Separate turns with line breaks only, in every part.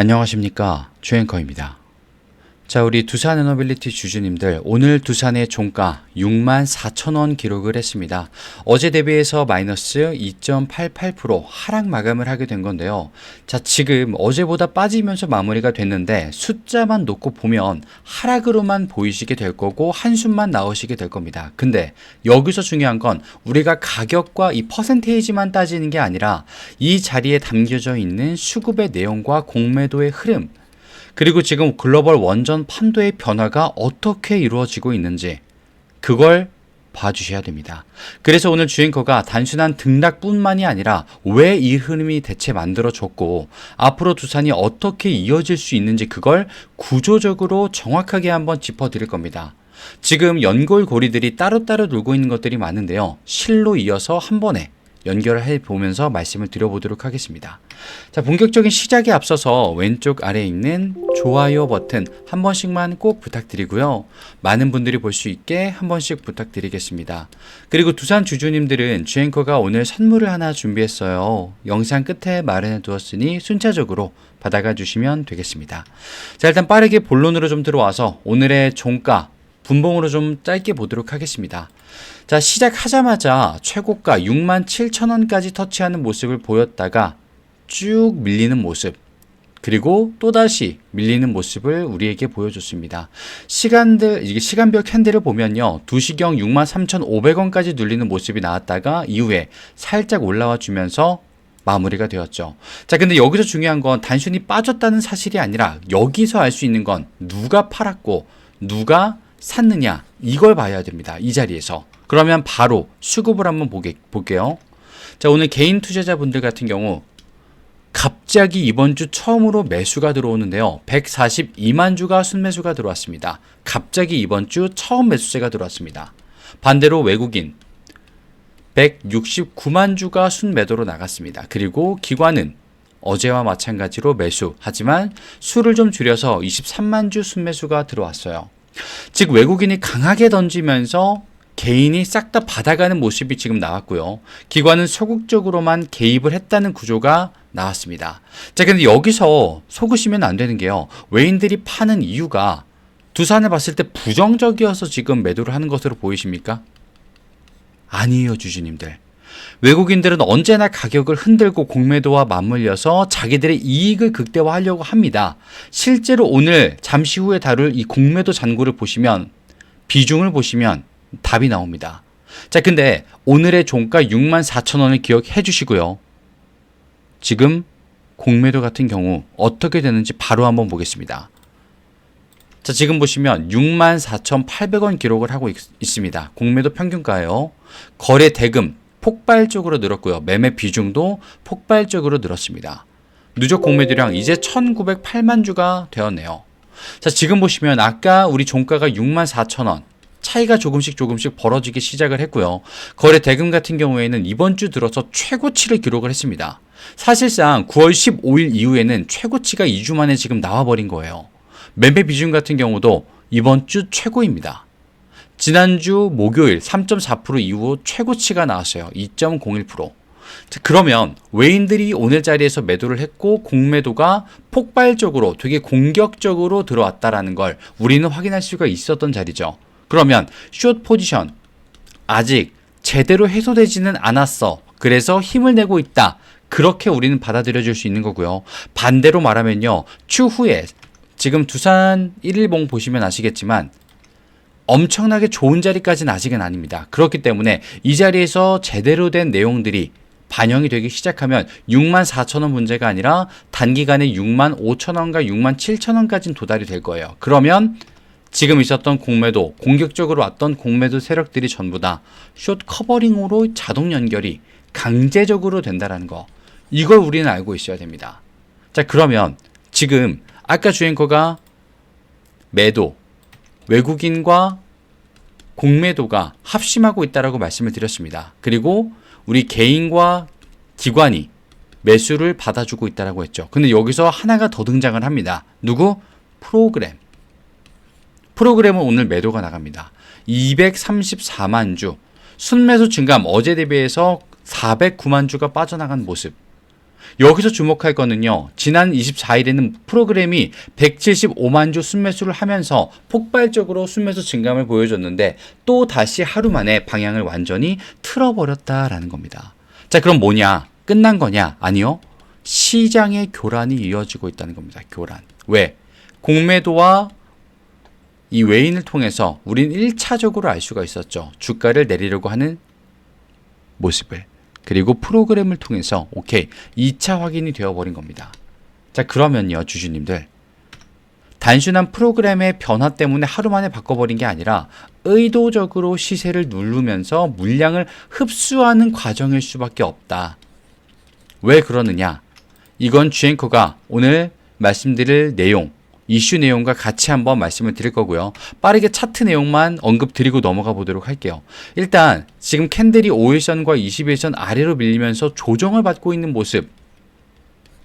안녕하십니까 주앵커입니다. 자 우리 두산 에너빌리티 주주님들 오늘 두산의 종가 6만 4천 원 기록을 했습니다. 어제 대비해서 마이너스 2.88% 하락 마감을 하게 된 건데요. 자 지금 어제보다 빠지면서 마무리가 됐는데 숫자만 놓고 보면 하락으로만 보이시게 될 거고 한숨만 나오시게 될 겁니다. 근데 여기서 중요한 건 우리가 가격과 이 퍼센테이지만 따지는 게 아니라 이 자리에 담겨져 있는 수급의 내용과 공매도의 흐름 그리고 지금 글로벌 원전 판도의 변화가 어떻게 이루어지고 있는지 그걸 봐주셔야 됩니다. 그래서 오늘 주앵커가 단순한 등락뿐만이 아니라 왜 이 흐름이 대체 만들어졌고 앞으로 두산이 어떻게 이어질 수 있는지 그걸 구조적으로 정확하게 한번 짚어드릴 겁니다. 지금 연골 고리들이 따로따로 돌고 있는 것들이 많은데요. 실로 이어서 한 번에 연결을 해 보면서 말씀을 드려보도록 하겠습니다. 자, 본격적인 시작에 앞서서 왼쪽 아래에 있는 좋아요 버튼 한 번씩만 꼭 부탁드리고요. 많은 분들이 볼 수 있게 한 번씩 부탁드리겠습니다. 그리고 두산 주주님들은 주앵커가 오늘 선물을 하나 준비했어요. 영상 끝에 마련해 두었으니 순차적으로 받아가 주시면 되겠습니다. 자, 일단 빠르게 본론으로 좀 들어와서 오늘의 종가 분봉으로 좀 짧게 보도록 하겠습니다. 자, 시작하자마자 최고가 6만 7천 원까지 터치하는 모습을 보였다가 쭉 밀리는 모습. 그리고 또다시 밀리는 모습을 우리에게 보여줬습니다. 시간들, 이게 시간별 캔들을 보면요. 2시경 6만 3,500원까지 눌리는 모습이 나왔다가 이후에 살짝 올라와 주면서 마무리가 되었죠. 자, 근데 여기서 중요한 건 단순히 빠졌다는 사실이 아니라 여기서 알 수 있는 건 누가 팔았고 누가 샀느냐 이걸 봐야 됩니다. 이 자리에서. 그러면 바로 수급을 한번 보게, 볼게요. 자, 오늘 개인 투자자분들 같은 경우 갑자기 이번 주 처음으로 매수가 들어오는데요. 142만 주가 순매수가 들어왔습니다. 갑자기 이번 주 처음 매수세가 들어왔습니다. 반대로 외국인 169만 주가 순매도로 나갔습니다. 그리고 기관은 어제와 마찬가지로 매수. 하지만 수를 좀 줄여서 23만 주 순매수가 들어왔어요. 즉 외국인이 강하게 던지면서 개인이 싹 다 받아가는 모습이 지금 나왔고요. 기관은 소극적으로만 개입을 했다는 구조가 나왔습니다. 자, 근데 여기서 속으시면 안 되는 게요. 외인들이 파는 이유가 두산을 봤을 때 부정적이어서 지금 매도를 하는 것으로 보이십니까? 아니에요, 주주님들. 외국인들은 언제나 가격을 흔들고 공매도와 맞물려서 자기들의 이익을 극대화하려고 합니다. 실제로 오늘 잠시 후에 다룰 이 공매도 잔고를 보시면 비중을 보시면 답이 나옵니다. 자, 근데 오늘의 종가 6만 4천 원을 기억해 주시고요. 지금 공매도 같은 경우 어떻게 되는지 바로 한번 보겠습니다. 자, 지금 보시면 6만 4,800원 기록을 하고 있, 습니다 공매도 평균가요. 거래 대금 폭발적으로 늘었고요. 매매 비중도 폭발적으로 늘었습니다. 누적 공매도량 이제 1,908만 주가 되었네요. 자, 지금 보시면 아까 우리 종가가 6만 4천 원, 차이가 조금씩 조금씩 벌어지기 시작을 했고요. 거래 대금 같은 경우에는 이번 주 들어서 최고치를 기록을 했습니다. 사실상 9월 15일 이후에는 최고치가 2주 만에 지금 나와버린 거예요. 매매 비중 같은 경우도 이번 주 최고입니다. 지난주 목요일 3.4% 이후 최고치가 나왔어요. 2.01%. 그러면 외인들이 오늘 자리에서 매도를 했고 공매도가 폭발적으로 되게 공격적으로 들어왔다라는 걸 우리는 확인할 수가 있었던 자리죠. 그러면 숏 포지션 아직 제대로 해소되지는 않았어. 그래서 힘을 내고 있다. 그렇게 우리는 받아들여 줄 수 있는 거고요. 반대로 말하면요. 추후에 지금 두산 1일봉 보시면 아시겠지만 엄청나게 좋은 자리까지는 아직은 아닙니다. 그렇기 때문에 이 자리에서 제대로 된 내용들이 반영이 되기 시작하면 6만 4천 원 문제가 아니라 단기간에 6만 5천 원과 6만 7천 원까지는 도달이 될 거예요. 그러면 지금 있었던 공매도, 공격적으로 왔던 공매도 세력들이 전부 다 숏 커버링으로 자동 연결이 강제적으로 된다라는 거. 이걸 우리는 알고 있어야 됩니다. 자, 그러면 지금 아까 주행커가 매도, 외국인과 공매도가 합심하고 있다라고 말씀을 드렸습니다. 그리고 우리 개인과 기관이 매수를 받아주고 있다라고 했죠. 근데 여기서 하나가 더 등장을 합니다. 누구? 프로그램. 프로그램은 오늘 매도가 나갑니다. 234만 주. 순매수 증감 어제 대비해서 409만 주가 빠져나간 모습. 여기서 주목할 거는요. 지난 24일에는 프로그램이 175만 주 순매수를 하면서 폭발적으로 순매수 증감을 보여줬는데 또 다시 하루 만에 방향을 완전히 틀어버렸다라는 겁니다. 자, 그럼 뭐냐? 끝난 거냐? 아니요. 시장의 교란이 이어지고 있다는 겁니다. 교란. 왜? 공매도와 이 외인을 통해서 우린 1차적으로 알 수가 있었죠. 주가를 내리려고 하는 모습을. 그리고 프로그램을 통해서 오케이 2차 확인이 되어버린 겁니다. 자 그러면요 주주님들 단순한 프로그램의 변화 때문에 하루 만에 바꿔버린 게 아니라 의도적으로 시세를 누르면서 물량을 흡수하는 과정일 수밖에 없다. 왜 그러느냐? 이건 주앵커가 오늘 말씀드릴 내용, 이슈 내용과 같이 한번 말씀을 드릴 거고요. 빠르게 차트 내용만 언급 드리고 넘어가 보도록 할게요. 일단 지금 캔들이 5일선과 20일선 아래로 밀리면서 조정을 받고 있는 모습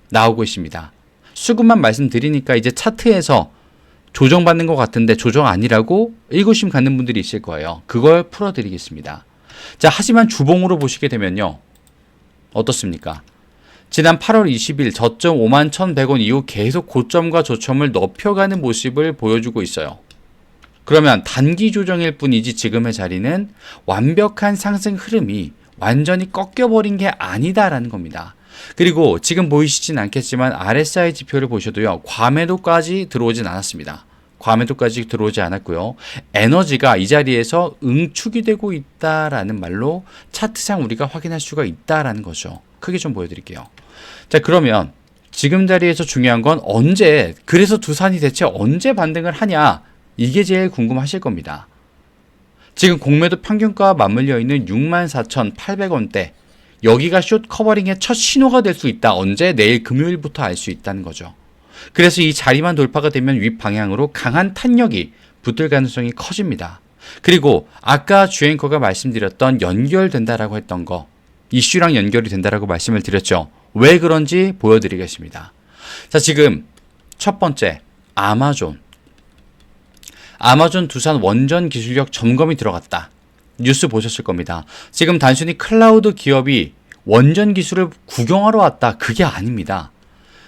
나오고 있습니다. 수급만 말씀드리니까 이제 차트에서 조정받는 것 같은데 조정 아니라고 의구심 갖는 분들이 있을 거예요. 그걸 풀어드리겠습니다. 자, 하지만 주봉으로 보시게 되면요. 어떻습니까? 지난 8월 20일 저점 5만 1,100원 이후 계속 고점과 저점을 높여가는 모습을 보여주고 있어요. 그러면 단기 조정일 뿐이지 지금의 자리는 완벽한 상승 흐름이 완전히 꺾여버린 게 아니다라는 겁니다. 그리고 지금 보이시진 않겠지만 RSI 지표를 보셔도요, 과매도까지 들어오진 않았습니다. 과매도까지 들어오지 않았고요. 에너지가 이 자리에서 응축이 되고 있다라는 말로 차트상 우리가 확인할 수가 있다라는 거죠. 크게 좀 보여드릴게요. 자, 그러면 지금 자리에서 중요한 건 언제, 그래서 두산이 대체 언제 반등을 하냐? 이게 제일 궁금하실 겁니다. 지금 공매도 평균가와 맞물려 있는 64,800원대. 여기가 숏 커버링의 첫 신호가 될 수 있다. 언제? 내일 금요일부터 알 수 있다는 거죠. 그래서 이 자리만 돌파가 되면 윗방향으로 강한 탄력이 붙을 가능성이 커집니다. 그리고 아까 주앵커가 말씀드렸던 연결된다라고 했던 거 이슈랑 연결이 된다라고 말씀을 드렸죠. 왜 그런지 보여드리겠습니다. 자, 지금 첫 번째 아마존. 아마존 두산 원전 기술력 점검이 들어갔다. 뉴스 보셨을 겁니다. 지금 단순히 클라우드 기업이 원전 기술을 구경하러 왔다. 그게 아닙니다.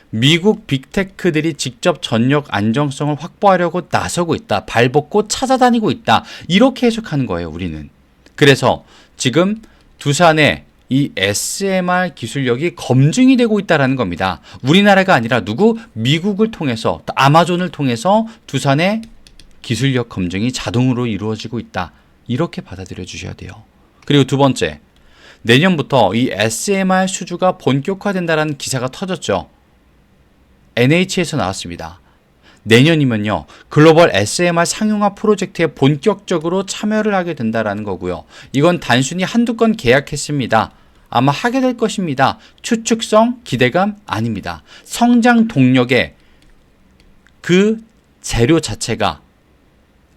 미국 빅테크들이 직접 전력 안정성을 확보하려고 나서고 있다. 발벗고 찾아다니고 있다. 이렇게 해석하는 거예요, 우리는. 그래서 지금 두산의 이 SMR 기술력이 검증이 되고 있다라는 겁니다. 우리나라가 아니라 누구? 미국을 통해서, 아마존을 통해서 두산의 기술력 검증이 자동으로 이루어지고 있다. 이렇게 받아들여 주셔야 돼요. 그리고 두 번째, 내년부터 이 SMR 수주가 본격화된다라는 기사가 터졌죠. NH에서 나왔습니다. 내년이면요, 글로벌 SMR 상용화 프로젝트에 본격적으로 참여를 하게 된다라는 거고요. 이건 단순히 한두 건 계약했습니다. 아마 하게 될 것입니다. 추측성, 기대감 아닙니다. 성장 동력의 그 재료 자체가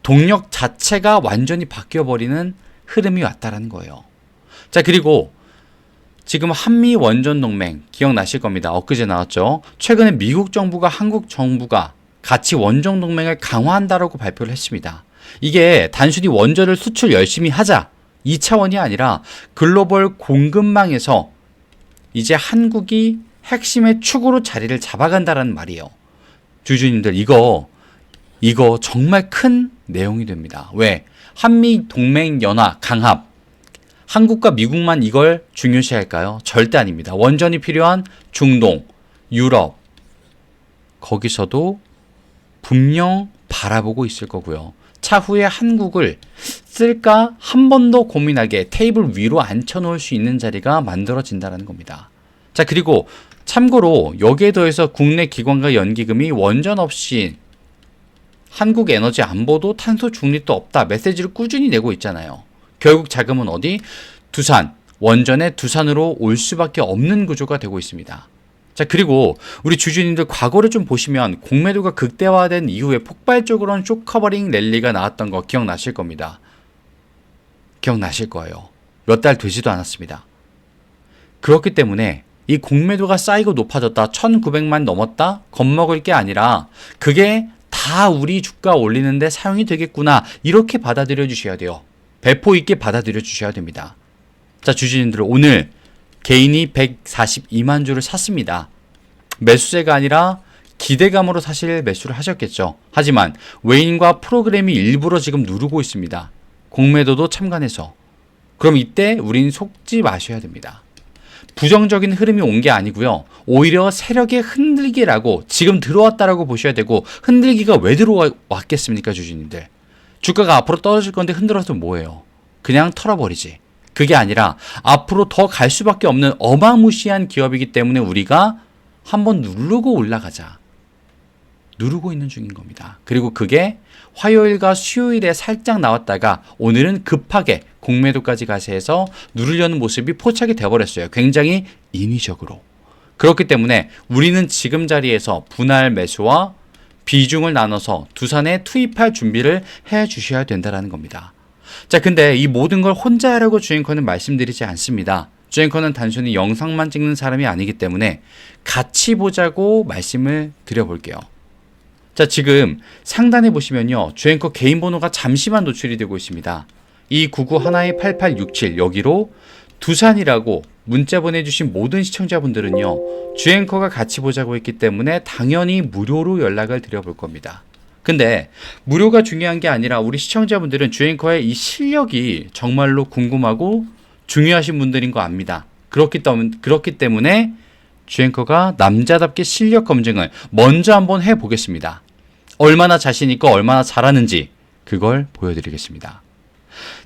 동력 자체가 완전히 바뀌어 버리는 흐름이 왔다라는 거예요. 자, 그리고 지금 한미 원전 동맹 기억나실 겁니다. 엊그제 나왔죠. 최근에 미국 정부가 한국 정부가 같이 원전 동맹을 강화한다라고 발표를 했습니다. 이게 단순히 원전을 수출 열심히 하자 이 차원이 아니라 글로벌 공급망에서 이제 한국이 핵심의 축으로 자리를 잡아간다라는 말이에요. 주주님들 이거 이거 정말 큰 내용이 됩니다. 왜? 한미 동맹 연화 강합 한국과 미국만 이걸 중요시 할까요? 절대 아닙니다. 원전이 필요한 중동, 유럽 거기서도 분명 바라보고 있을 거고요. 차후에 한국을 쓸까 한 번 더 고민하게 테이블 위로 앉혀놓을 수 있는 자리가 만들어진다는 겁니다. 자, 그리고 참고로 여기에 더해서 국내 기관과 연기금이 원전 없이 한국 에너지 안보도 탄소 중립도 없다 메시지를 꾸준히 내고 있잖아요. 결국 자금은 어디? 두산, 원전의 두산으로 올 수밖에 없는 구조가 되고 있습니다. 자, 그리고 우리 주주님들 과거를 좀 보시면 공매도가 극대화된 이후에 폭발적으로는 쇼커버링 랠리가 나왔던 거 기억나실 겁니다. 기억나실 거예요. 몇 달 되지도 않았습니다. 그렇기 때문에 이 공매도가 쌓이고 높아졌다. 1900만 넘었다? 겁먹을 게 아니라 그게 다 우리 주가 올리는데 사용이 되겠구나. 이렇게 받아들여 주셔야 돼요. 배포 있게 받아들여 주셔야 됩니다. 자, 주주님들 오늘 개인이 142만 주를 샀습니다. 매수세가 아니라 기대감으로 사실 매수를 하셨겠죠. 하지만 외인과 프로그램이 일부러 지금 누르고 있습니다. 공매도도 참관해서. 그럼 이때 우린 속지 마셔야 됩니다. 부정적인 흐름이 온 게 아니고요. 오히려 세력의 흔들기라고 지금 들어왔다라고 보셔야 되고 흔들기가 왜 들어왔겠습니까, 주주님들? 주가가 앞으로 떨어질 건데 흔들어서 뭐예요? 그냥 털어버리지. 그게 아니라 앞으로 더 갈 수밖에 없는 어마무시한 기업이기 때문에 우리가 한번 누르고 올라가자. 누르고 있는 중인 겁니다. 그리고 그게 화요일과 수요일에 살짝 나왔다가 오늘은 급하게 공매도까지 가세해서 누르려는 모습이 포착이 되어버렸어요. 굉장히 인위적으로. 그렇기 때문에 우리는 지금 자리에서 분할 매수와 비중을 나눠서 두산에 투입할 준비를 해 주셔야 된다는 겁니다. 자, 근데 이 모든 걸 혼자 하라고 주앵커는 말씀드리지 않습니다. 주앵커는 단순히 영상만 찍는 사람이 아니기 때문에 같이 보자고 말씀을 드려볼게요. 자, 지금 상단에 보시면요. 주앵커 개인 번호가 잠시만 노출이 되고 있습니다. 이 99128867 여기로 두산이라고 문자 보내주신 모든 시청자분들은요. 주앵커가 같이 보자고 했기 때문에 당연히 무료로 연락을 드려볼 겁니다. 근데 무료가 중요한 게 아니라 우리 시청자분들은 주앵커의 이 실력이 정말로 궁금하고 중요하신 분들인 거 압니다. 그렇기, 때문, 그렇기 때문에 주앵커가 남자답게 실력 검증을 먼저 한번 해보겠습니다. 얼마나 자신 있고 얼마나 잘하는지 그걸 보여드리겠습니다.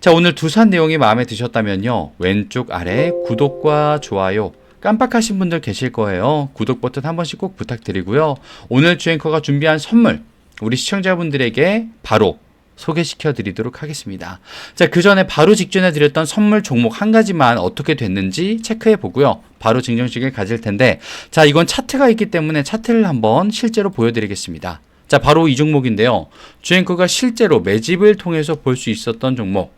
자, 오늘 두산 내용이 마음에 드셨다면요. 왼쪽 아래 구독과 좋아요 깜빡하신 분들 계실 거예요. 구독 버튼 한 번씩 꼭 부탁드리고요. 오늘 주앵커가 준비한 선물 우리 시청자분들에게 바로 소개시켜 드리도록 하겠습니다. 자, 그 전에 바로 직전에 드렸던 선물 종목 한 가지만 어떻게 됐는지 체크해 보고요. 바로 증정식을 가질 텐데, 자, 이건 차트가 있기 때문에 차트를 한번 실제로 보여드리겠습니다. 자, 바로 이 종목인데요. 주앵커가 실제로 매집을 통해서 볼 수 있었던 종목.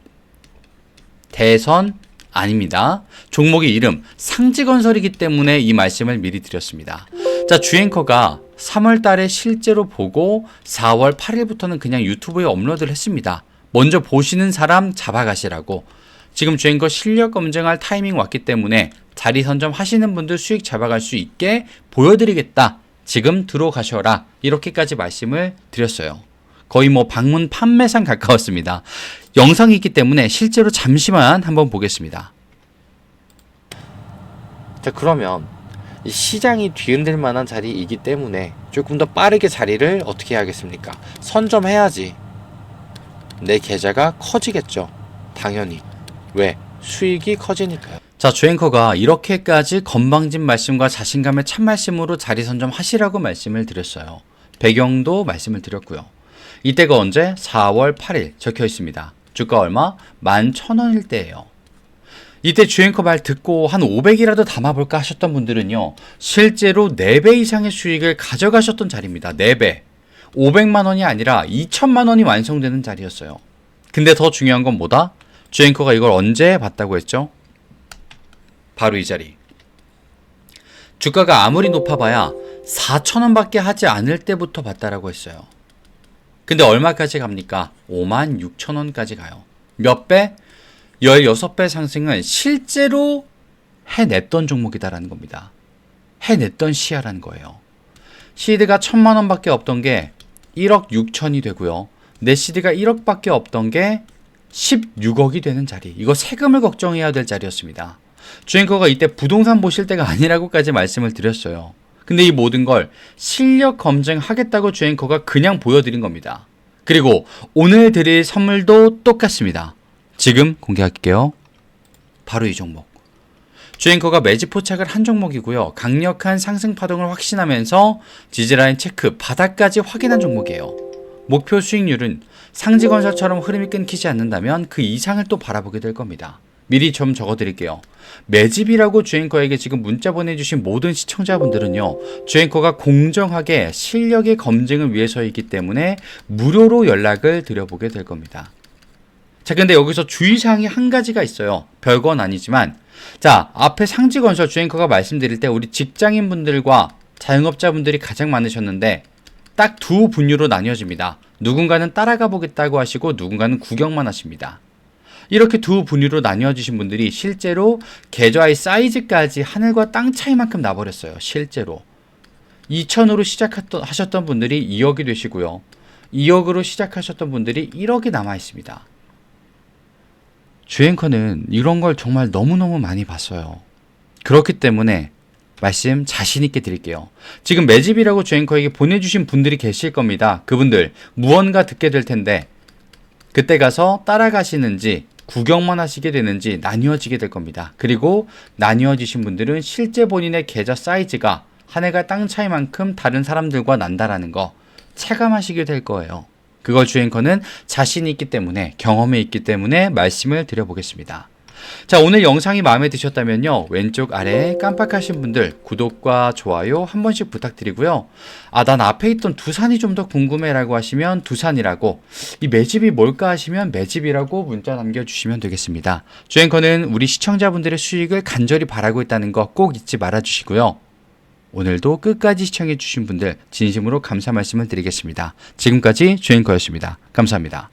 대선 아닙니다. 종목의 이름 상지건설이기 때문에 이 말씀을 미리 드렸습니다. 자, 주앵커가 3월 달에 실제로 보고 4월 8일부터는 그냥 유튜브에 업로드를 했습니다. 먼저 보시는 사람 잡아가시라고. 지금 주행거 실력 검증할 타이밍 왔기 때문에 자리 선점 하시는 분들 수익 잡아갈 수 있게 보여드리겠다. 지금 들어가셔라. 이렇게까지 말씀을 드렸어요. 거의 뭐 방문 판매상 가까웠습니다. 영상이 있기 때문에 실제로 잠시만 한번 보겠습니다.
자 그러면 이 시장이 뒤흔들 만한 자리이기 때문에 조금 더 빠르게 자리를 어떻게 해야겠습니까? 선점해야지 내 계좌가 커지겠죠. 당연히 왜 수익이 커지니까요.
자, 주앵커가 이렇게까지 건방진 말씀과 자신감의 참 말씀으로 자리 선점하시라고 말씀을 드렸어요. 배경도 말씀을 드렸고요. 이때가 언제? 4월 8일 적혀 있습니다. 주가 얼마? 11,000원일 때예요. 이때 주앵커 말 듣고 한 500이라도 담아볼까 하셨던 분들은요, 실제로 4배 이상의 수익을 가져가셨던 자리입니다. 4배. 500만 원이 아니라 2천만 원이 완성되는 자리였어요. 근데 더 중요한 건 뭐다? 주앵커가 이걸 언제 봤다고 했죠? 바로 이 자리. 주가가 아무리 높아봐야 4천원 밖에 하지 않을 때부터 봤다라고 했어요. 근데 얼마까지 갑니까? 5만 6천 원까지 가요. 몇 배? 16배 상승은 실제로 해냈던 종목이다라는 겁니다. 해냈던 시야라는 거예요. 시드가 천만 원밖에 없던 게 1억 6천이 되고요. 내 시드가 1억밖에 없던 게 16억이 되는 자리. 이거 세금을 걱정해야 될 자리였습니다. 주앵커가 이때 부동산 보실 때가 아니라고까지 말씀을 드렸어요. 근데 이 모든 걸 실력 검증하겠다고 주앵커가 그냥 보여드린 겁니다. 그리고 오늘 드릴 선물도 똑같습니다. 지금 공개할게요. 바로 이 종목. 주앵커가 매집 포착을 한 종목이고요. 강력한 상승 파동을 확신하면서 지지라인 체크 바닥까지 확인한 종목이에요. 목표 수익률은 상지건설처럼 흐름이 끊기지 않는다면 그 이상을 또 바라보게 될 겁니다. 미리 좀 적어드릴게요. 매집이라고 주앵커에게 지금 문자 보내주신 모든 시청자분들은요, 주앵커가 공정하게 실력의 검증을 위해서이기 때문에 무료로 연락을 드려보게 될 겁니다. 자, 근데 여기서 주의사항이 한 가지가 있어요. 별건 아니지만, 자, 앞에 상지건설 주앵커가 말씀드릴 때 우리 직장인분들과 자영업자분들이 가장 많으셨는데, 딱 두 분류로 나뉘어집니다. 누군가는 따라가 보겠다고 하시고, 누군가는 구경만 하십니다. 이렇게 두 분위로 나뉘어지신 분들이 실제로 계좌의 사이즈까지 하늘과 땅 차이만큼 나버렸어요. 실제로. 2천으로 시작하셨던 분들이 2억이 되시고요. 2억으로 시작하셨던 분들이 1억이 남아 있습니다. 주앵커는 이런 걸 정말 너무너무 많이 봤어요. 그렇기 때문에 말씀 자신 있게 드릴게요. 지금 매집이라고 주앵커에게 보내주신 분들이 계실 겁니다. 그분들 무언가 듣게 될 텐데 그때 가서 따라가시는지 구경만 하시게 되는지 나뉘어지게 될 겁니다. 그리고 나뉘어지신 분들은 실제 본인의 계좌 사이즈가 하늘과 땅 차이만큼 다른 사람들과 난다라는 거 체감하시게 될 거예요. 그걸 주앵커는 자신이 있기 때문에 경험이 있기 때문에 말씀을 드려보겠습니다. 자, 오늘 영상이 마음에 드셨다면요. 왼쪽 아래에 깜빡하신 분들 구독과 좋아요 한 번씩 부탁드리고요. 아, 난 앞에 있던 두산이 좀 더 궁금해라고 하시면 두산이라고 이 매집이 뭘까 하시면 매집이라고 문자 남겨주시면 되겠습니다. 주앵커는 우리 시청자분들의 수익을 간절히 바라고 있다는 거 꼭 잊지 말아주시고요. 오늘도 끝까지 시청해주신 분들 진심으로 감사 말씀을 드리겠습니다. 지금까지 주앵커였습니다. 감사합니다.